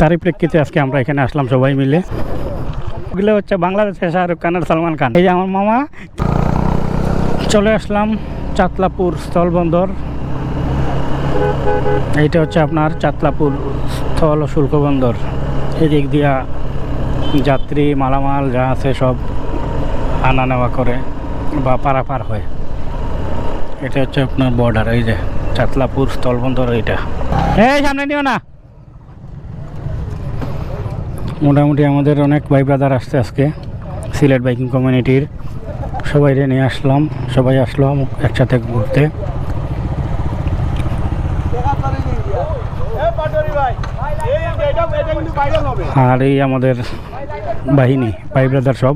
তারই প্রেক্ষিতে আজকে আমরা এখানে আসলাম সবাই মিলে। ওগুলো হচ্ছে বাংলাদেশের শাহরুখ খান আর সালমান খান। এই যে আমার মামা। চলে আসলাম চাতলাপুর স্থলবন্দর। এইটা হচ্ছে আপনার চাতলাপুর স্থল শুল্ক বন্দর এই দিক দিয়া যাত্রী, মালামাল যা আছে সব আনা নেওয়া করে বা পারাপার হয়। এটা হচ্ছে আপনার বর্ডার এই যে চাতলাপুর স্থলবন্দর এইটা। এই সামনে নিও না। মোটামুটি আমাদের অনেক ভাই ব্রাদার আসছে আজকে, সিলেট বাইকিং কমিউনিটির সবাই নিয়ে আসলাম, সবাই আসলাম একসাথে ঘুরতে। আর এই আমাদের বাহিনী, ভাই ব্রাদার সব।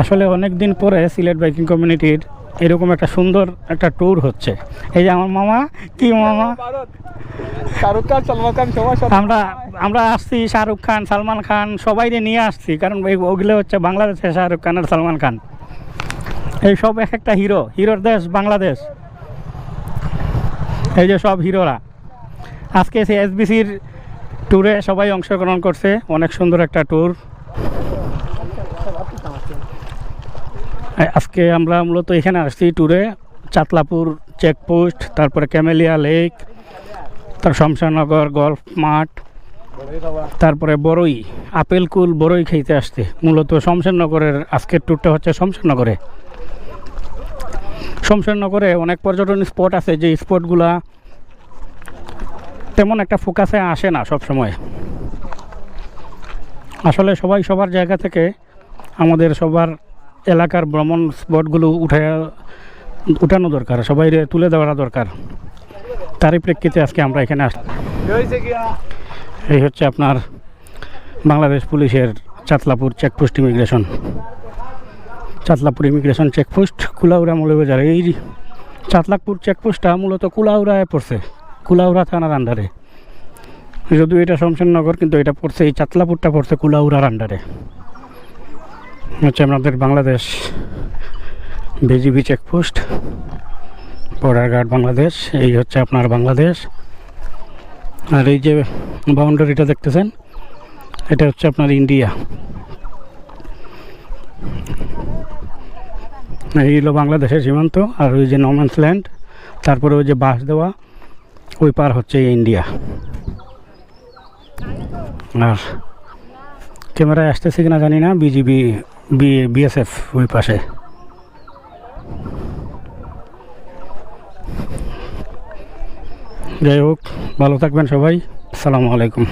আসলে অনেক দিন পরে সিলেট বাইকিং কমিউনিটির এরকম একটা সুন্দর একটা ট্যুর হচ্ছে। এই যে আমার মামা কি মামা? শাহরুখ খান সালমান খান সবার আমরা আমরা আসছি শাহরুখ খান সালমান খান সবাইকে নিয়ে আসছি কারণ এই ওগুলো হচ্ছে বাংলাদেশের শাহরুখ খান আর সালমান খান। এই সব এক একটা হিরো হিরোর দেশ বাংলাদেশ। এই যে সব হিরোরা আজকে সে এসবিসির ট্যুরে সবাই অংশগ্রহণ করছে অনেক সুন্দর একটা ট্যুর আজকে আমরা মূলত এখানে আসছি ট্যুরে চাতলাপুর চেকপোস্ট তারপরে ক্যামেলিয়া লেক তার শমশানগর, গল্ফ মাঠ, তারপরে বড়ই আপেল কুল বড়ই খাইতে আসতে মূলত শমশেরনগরের আজকের ট্যুরটা হচ্ছে শমশেরনগরে শমশেরনগরে অনেক পর্যটন স্পট আছে, যে স্পটগুলা তেমন একটা ফোকাসে আসে না সব সময় আসলে সবাই সবার জায়গা থেকে আমাদের সবার এলাকার ভ্রমণ স্পটগুলো উঠে উঠানো দরকার, সবাই তুলে দেওয়া দরকার। তারই প্রেক্ষিতে আজকে আমরা এখানে আসলাম এই হচ্ছে আপনার বাংলাদেশ পুলিশের Chatlapur checkpost immigration Chatlapur immigration checkpost Kulaura Moulvibazar এই চাতলাপুর চেকপোস্টটা মূলত কুলাউড়ায় পড়ছে, কুলাউড়া থানার আন্ডারে যদিও এটা শমশেরনগর, কিন্তু এটা পড়ছে, এই চাতলাপুরটা পড়ছে কুলাউড়ার আন্ডারে হচ্ছে আমাদের Bangladesh BGB checkpost, border guard Bangladesh, এই হচ্ছে আপনার বাংলাদেশ। আর এই যে বাউন্ডারিটা দেখতেছেন, এটা হচ্ছে আপনার ইন্ডিয়া। এই হলো বাংলাদেশের সীমান্ত, আর ওই যে নর্ম্যান্স ল্যান্ড তারপরে ওই যে বাস দেওয়া, ওই পার হচ্ছে ইন্ডিয়া। আর ক্যামেরায় আসতেছে কিনা জানি না, বিজিবি বিএসএফ ওই পাশে। যাই হোক ভালো থাকবেন সবাই। আসসালামু আলাইকুম।